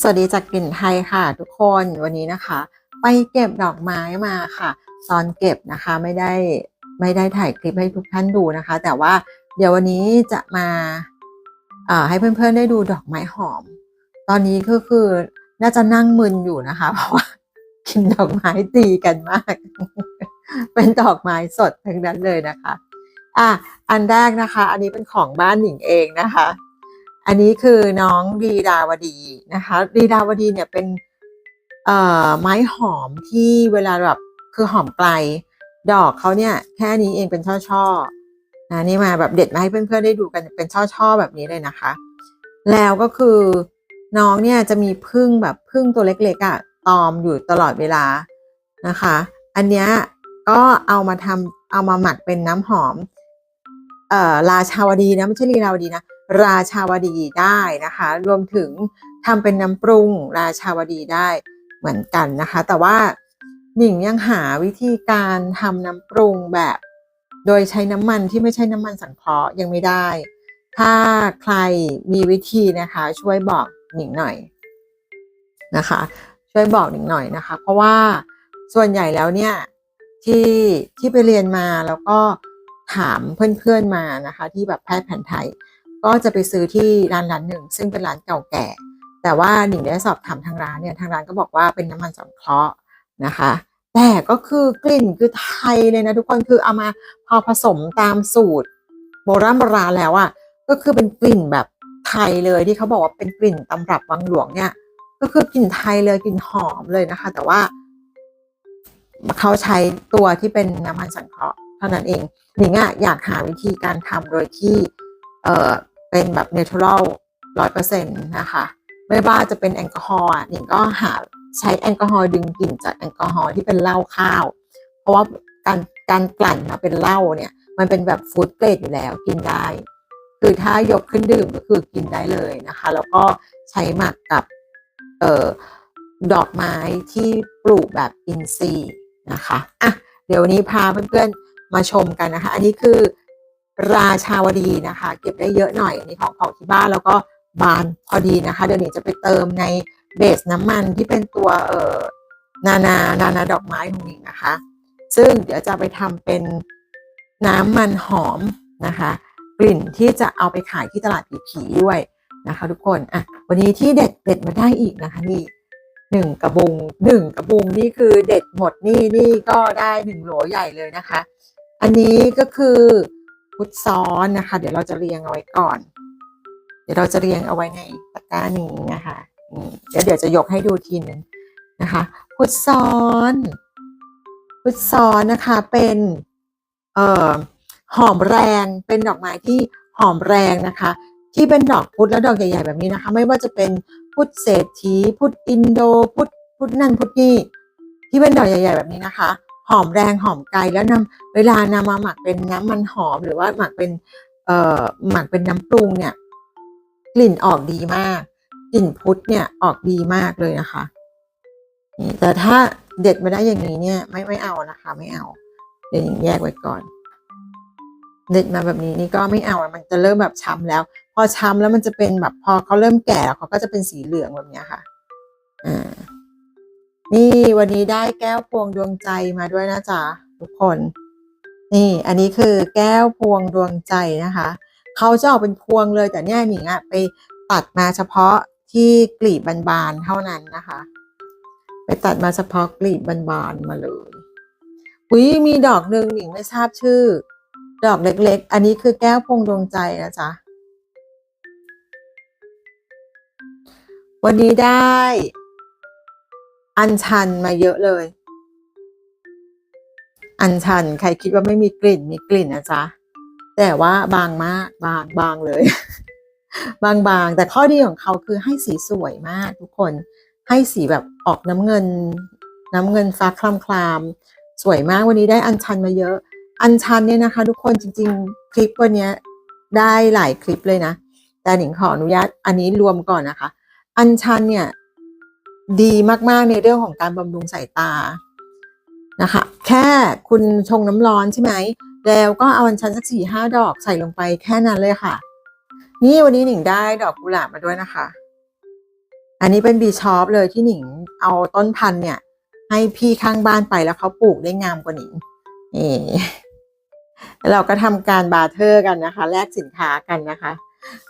สวัสดีจากกลิ่นไทยค่ะทุกคนวันนี้นะคะ ไปเก็บดอกไม้มาค่ะ ตอนเก็บนะคะไม่ได้ไม่ได้ถ่ายคลิปให้ทุกท่านดูนะคะ แต่ว่าเดี๋ยววันนี้จะมาอ่าให้เพื่อนๆได้ดูดอกไม้หอม ตอนนี้ก็คือน่าจะนั่งมึนอยู่นะคะ เพราะว่ากินดอกไม้ตีกันมาก เป็นดอกไม้สดทั้งนั้นเลยนะคะ อะอันแรกนะคะ อันนี้เป็นของบ้านหนิงเองนะคะ อันนี้คือน้องดีดาวดีนะคะดีดาวดีเนี่ยเป็นไม้หอมที่เวลาแบบคือหอมไกล ดอกเขาเนี่ยแค่นี้เองเป็นช่อช่อๆนะนี่มาแบบเด็ดมาให้เพื่อนๆได้ดูกันเป็นช่อช่อๆแบบนี้เลยนะคะ แล้วก็คือน้องเนี่ยจะมีพึ่งแบบพึ่งตัวเล็กๆอะ่ะตอมอยู่ตลอดเวลานะคะ อันเนี้ยก็เอามาทำเอามาหมักเป็นน้ำหอมเอ่อราชาวดีนะไม่ใช่ลีลาวดีนะ ราชาวดีได้นะคะ รวมถึงทำเป็นน้ำปรุงราชาวดีได้เหมือนกันนะคะ แต่ว่าหนิงยังหาวิธีการทำน้ำปรุงแบบ โดยใช้น้ำมันที่ไม่ใช่น้ำมันสังเคราะห์ยังไม่ได้ ถ้าใครมีวิธีนะคะช่วยบอกหนิงหน่อยนะคะ ช่วยบอกหนิงหน่อยนะคะ เพราะว่าส่วนใหญ่แล้วเนี่ยที่ที่ไปเรียนมาแล้วก็ถามเพื่อนๆมานะคะ ที่แบบแพทย์แผนไทย ก็จะไปซื้อที่ร้านร้านหนึ่ง ซึ่งเป็นร้านเก่าแก่ แต่ว่าหนิงได้สอบถามทางร้านเนี่ยทางร้านก็บอกว่าเป็นน้ำมันสังเคราะห์นะคะ แต่ก็คือกลิ่นคือไทยเลยนะทุกคนคือเอามาพอผสมตามสูตร โบราณโบราณแล้วอะ่ะก็คือเป็นกลิ่นแบบไทยเลยที่เขาบอกว่าเป็นกลิ่นตำรับวังหลวงเนี่ย ก็คือกลิ่นไทยเลยกลิ่นหอมเลยนะคะ แต่ว่าเขาใช้ตัวที่เป็นน้ำมันสังเคราะห์เท่านั้นเองหนิงอะอยากหาวิธีการทำโดยที่ เออเป็นแบบเนเชอรัลร้อยเปอร์เซ็นต์นะคะไม่ว่าจะเป็นแอลกอฮอล์หนิงก็หาใช้แอลกอฮอล์ดึงกลิ่นจากแอลกอฮอล์ที่เป็นเหล้าข้าว เพราะว่าการการกลั่นมาเป็นเหล้าเนี่ยมันเป็นแบบฟู้ดเกรดอยู่แล้วกินได้ คือถ้ายกขึ้นดื่มก็คือกินได้เลยนะคะ แล้วก็ใช้หมักกับเอ่อดอกไม้ที่ปลูกแบบอินทรีย์นะคะอะเดี๋ยววันนี้พาเพื่อนๆมาชมกันนะคะ อันนี้คือ ราชาวดีนะคะ เก็บได้เยอะหน่อย อันนี้ของของที่บ้านแล้วก็บานพอดีนะคะ เดี๋ยวนี้จะไปเติมในเบสน้ำมันที่เป็นตัวเอ่อนานานานาดอกไม้ของหนิงนะคะ ซึ่งเดี๋ยวจะไปทำเป็นน้ำมันหอมนะคะ กลิ่นที่จะเอาไปขายที่ตลาดผีผีด้วยนะคะ ทุกคนอะวันนี้ที่เด็ดเด็ดมาได้อีกนะคะนี่หนึ่งกระบุงหนึ่งกระบุงนี่คือเด็ดหมดนี่นี่ก็ได้หนึ่งโหลใหญ่เลยนะคะ อันนี้ก็คือ พุทซ้อนนะคะ เดี๋ยวเราจะเรียงเอาไว้ก่อน เดี๋ยวเราจะเรียงเอาไว้ในตะกร้านี้นะคะเดี๋ยวเดี๋ยวจะยกให้ดูทีหนึงนะคะพุทซ้อนพุทซ้อนนะคะเป็นเอ่อหอมแรงเป็นดอกไม้ที่หอมแรงนะคะ ที่เป็นดอกพุธและดอกใหญ่ๆแบบนี้นะคะ ไม่ว่าจะเป็นพุทธเศรษฐีพุทธอินโดพุทธพุทธนั่นพุทธนี่ที่เป็นดอกใหญ่ ๆ แบบนี้นะคะ หอมแรงหอมไกลแล้วนำเวลานำมาหมักเป็นน้ำมันหอมหรือว่าหมักเป็นเอ่อหมักเป็นน้ำปรุงเนี่ยกลิ่นออกดีมาก กลิ่นพุทธเนี่ยออกดีมากเลยนะคะแต่ถ้าเด็ดมาได้อย่างนี้เนี่ยไม่ไม่เอานะคะ ไม่เอา เดี๋ยวย่างแยกไว้ก่อน เด็ดมาแบบนี้นี่ก็ไม่เอามันจะเริ่มแบบช้ำแล้ว พอช้ำแล้วมันจะเป็นแบบพอเขาเริ่มแก่แล้วเขาก็จะเป็นสีเหลืองแบบนี้ค่ะอ่า นี่วันนี้ได้แก้วพวงดวงใจมาด้วยนะจ๊ะทุกคน นี่อันนี้คือแก้วพวงดวงใจนะคะ เขาจะออกเป็นพวงเลยแต่เนี่ยหนิงอะไปตัดมาเฉพาะที่กลีบบานๆเท่านั้นนะคะ ไปตัดมาเฉพาะกลีบบานๆมาเลยอุ้ยมีดอกหนึ่งหนิงไม่ทราบชื่อ ดอกเล็ก ๆ อันนี้คือแก้วพวงดวงใจนะจ๊ะวันนี้ได้ อัญชันมาเยอะเลย อัญชันใครคิดว่าไม่มีกลิ่นมีกลิ่นนะจ๊ะแต่ว่าบางมากบางบางเลย บางบางแต่ข้อดีของเขาคือให้สีสวยมากทุกคนให้สีแบบออกน้ำเงิน น้ำเงินฟ้าคลามคลามๆสวยมากวันนี้ได้อัญชันมาเยอะ อัญชันเนี่ยนะคะ ทุกคนจริง ๆ คลิปวันนี้ได้หลายคลิปเลยนะ แต่หนิงขออนุญาตอันนี้รวมก่อนนะคะ อัญชันเนี่ย ดีมากๆในเรื่องของการบำรุงสายตานะคะ แค่คุณชงน้ำร้อนใช่ไหม แล้วก็เอาอัญชันสักสี่ห้าดอกใส่ลงไปแค่นั้นเลยค่ะ นี่วันนี้หนิงได้ดอกกุหลาบมาด้วยนะคะ อันนี้เป็นบีชอปเลยที่หนิงเอาต้นพันธุ์เนี่ย ให้พี่ข้างบ้านไปแล้วเขาปลูกได้งามกว่าหนิงนี่เราก็ทำการบาร์เทอร์กันนะคะ แลกสินค้ากันนะคะ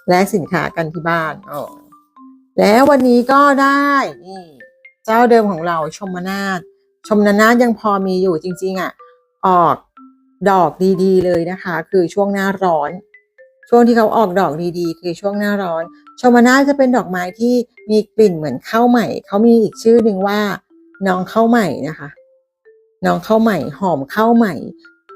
แลกสินค้ากันที่บ้านอ๋อ แล้ววันนี้ก็ได้นี่เจ้าเดิมของเราชมนาทชมนาทยังพอมีอยู่จริงๆอะ ออกดอกดีๆ เลยนะคะ คือช่วงหน้าร้อน ช่วงที่เขาออกดอกดีๆ คือช่วงหน้าร้อน ชมนาทจะเป็นดอกไม้ที่มีกลิ่นเหมือนข้าวใหม่ เขามีอีกชื่อหนึ่งว่า น้องข้าวใหม่นะคะ น้องข้าวใหม่หอมข้าวใหม่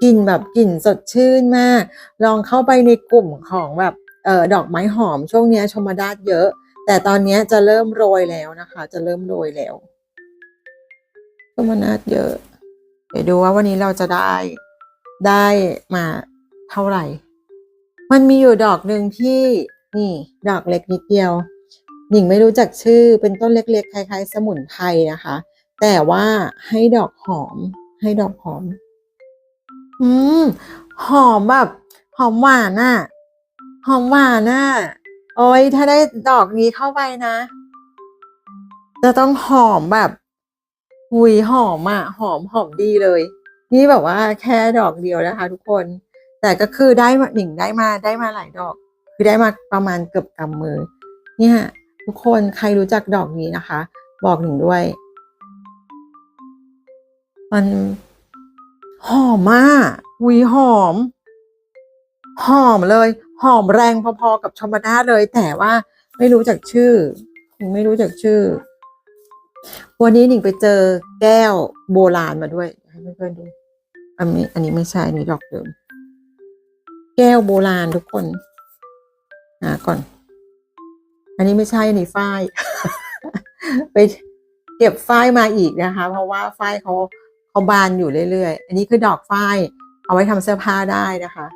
กลิ่นแบบกลิ่นสดชื่นมาก ลองเข้าไปในกลุ่มของแบบออดอกไม้หอม ช่วงนี้ชมนาทเยอะ แต่ตอนนี้จะเริ่มโรยแล้วนะคะ จะเริ่มโรยแล้วชมนาทเยอะ เดี๋ยวดูว่าวันนี้เราจะได้ได้มาเท่าไหร่ มันมีอยู่ดอกหนึ่งที่นี่ดอกเล็กนิดเดียว หญิงไม่รู้จักชื่อเป็นต้นเล็กๆคล้ายๆ สมุนไพรนะคะ แต่ว่าให้ดอกหอม ให้ดอกหอม อืมหอมแบบ หอมหวานน่ะ หอมหวานน่ะ โอ้ยถ้าได้ดอกนี้เข้าไปนะ จะต้องหอมแบบหุยหอมอะหอมหอมดีเลย นี่แบบว่าแค่ดอกเดียวนะคะ ทุกคน แต่ก็คือได้มาหนิงได้มาได้มาหลายดอก คือได้มาประมาณเกือบกำมือ เนี่ย ทุกคนใครรู้จักดอกนี้นะคะ บอกหนิงด้วย มันหอมมากหุยหอม หอมเลย หอมแรงพอๆกับชมนาเลย แต่ว่าไม่รู้จักชื่อ ไม่รู้จักชื่อ วันนี้หนิงไปเจอแก้วโบราณมาด้วยให้เพื่อนๆดู อันนี้ อันนี้ไม่ใช่อันนี้ดอกเดิมแก้วโบราณทุกคนหาก่อน อันนี้ไม่ใช่อันนี้ฝ้าย ไปเก็บฝ้ายมาอีกนะคะ เพราะว่าฝ้ายเขาเขาบานอยู่เรื่อยๆ อันนี้คือดอกฝ้าย เอาไว้ทำเสื้อผ้าได้นะคะ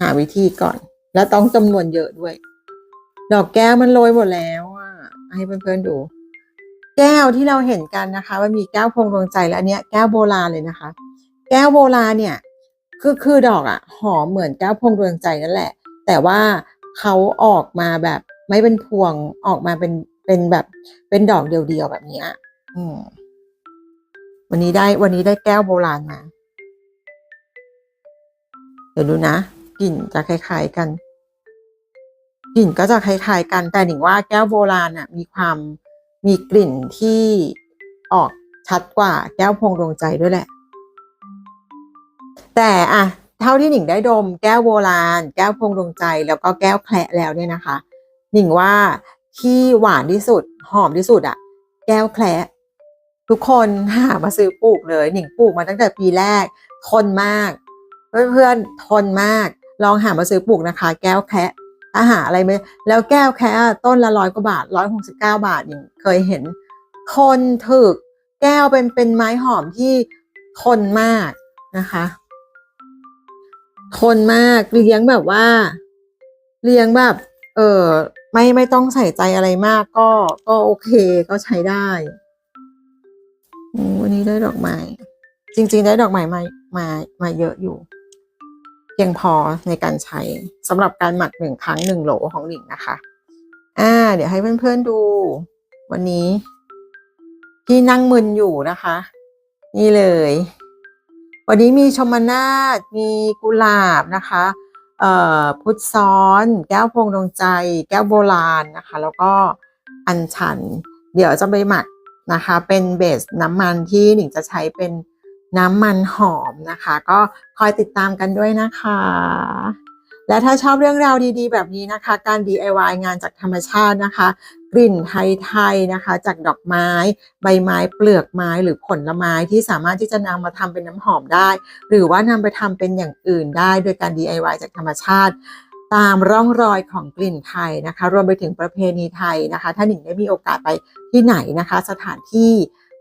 หาวิธีก่อน แล้วต้องจำนวนเยอะด้วย ดอกแก้วมันโรยหมดแล้วอะให้เพื่อนๆดู แก้วที่เราเห็นกันนะคะ มันมีแก้วพวงดวงใจและอันเนี้ยแก้วโบราณเลยนะคะ แก้วโบราณเนี่ยคือคือดอกอะหอมเหมือนแก้วพวงดวงใจนั่นแหละ แต่ว่าเขาออกมาแบบไม่เป็นพวงออกมาเป็นเป็นแบบเป็นดอกเดียวๆแบบนี้อืมวันนี้ได้วันนี้ได้แก้วโบราณมา เดี๋ยวดูนะกลิ่นจะคล้ายๆกัน กลิ่นก็จะคล้ายๆกันแต่หนิงว่าแก้วโบราณอะมีความมีกลิ่นที่ออกชัดกว่าแก้วพวงดวงใจด้วยแหละ แต่อะเท่าที่หนิงได้ดม แก้วโบราณ แก้วพวงดวงใจ แล้วก็แก้วแคละแล้วเนี่ยนะคะ หนิงว่าที่หวานที่สุดหอมที่สุดอะแก้วแคละทุกคนหามาซื้อปลูกเลย หนิงปลูกมาตั้งแต่ปีแรก ทนมาก เพื่อนๆทนมาก ลองหามาซื้อปลูกนะคะ แก้วแคะ อาหาอะไรไหมแล้วแก้วแคะต้นละร้อยกว่าบาทร้อยหกสิบเก้าบาทหนิงเคยเห็นทนถึกแก้วเป็นเป็นไม้หอมที่ทนมากนะคะทนมากเลี้ยงแบบว่าเลี้ยงแบบ เออไม่ไม่ต้องใส่ใจอะไรมาก ก็ก็โอเคก็ใช้ได้วันนี้ได้ดอกไม้จริง ๆ ได้ดอกไม้มามามาเยอะอยู่ พียงพอในการใช้สำหรับการหมักหนึ่งครั้งหนึ่งโหลของหลิงนะคะ อ่า เดี๋ยวให้เพื่อนๆดู วันนี้ที่นั่งมึนอยู่นะคะ นี่เลย วันนี้มีชมนาทมีกุหลาบนะคะ เอ่อพุทธซ้อน แก้วพวงดวงใจ แก้วโบราณนะคะ แล้วก็อัญชัน เดี๋ยวจะไปหมักนะคะ เป็นเบสน้ำมันที่หนิงจะใช้เป็น น้ำมันหอมนะคะ ก็คอยติดตามกันด้วยนะคะ และถ้าชอบเรื่องราวดีๆ แบบนี้นะคะ การ DIY งานจากธรรมชาตินะคะ กลิ่นไทยๆนะคะ จากดอกไม้ ใบไม้เปลือกไม้หรือผลไม้ที่สามารถที่จะนำมาทำเป็นน้ำหอมได้ หรือว่านำไปทำเป็นอย่างอื่นได้โดยการ DIY จากธรรมชาติตามร่องรอยของกลิ่นไทยนะคะ รวมไปถึงประเพณีไทยนะคะ ถ้าหนิงได้มีโอกาสไปที่ไหนนะคะ สถานที่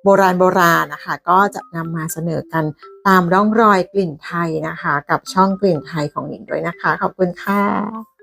โบราณโบราณนะคะ ก็จะนำมาเสนอกันตามร่องรอยกลิ่นไทยนะคะ กับช่องกลิ่นไทยของหนิงด้วยนะคะ ขอบคุณค่ะ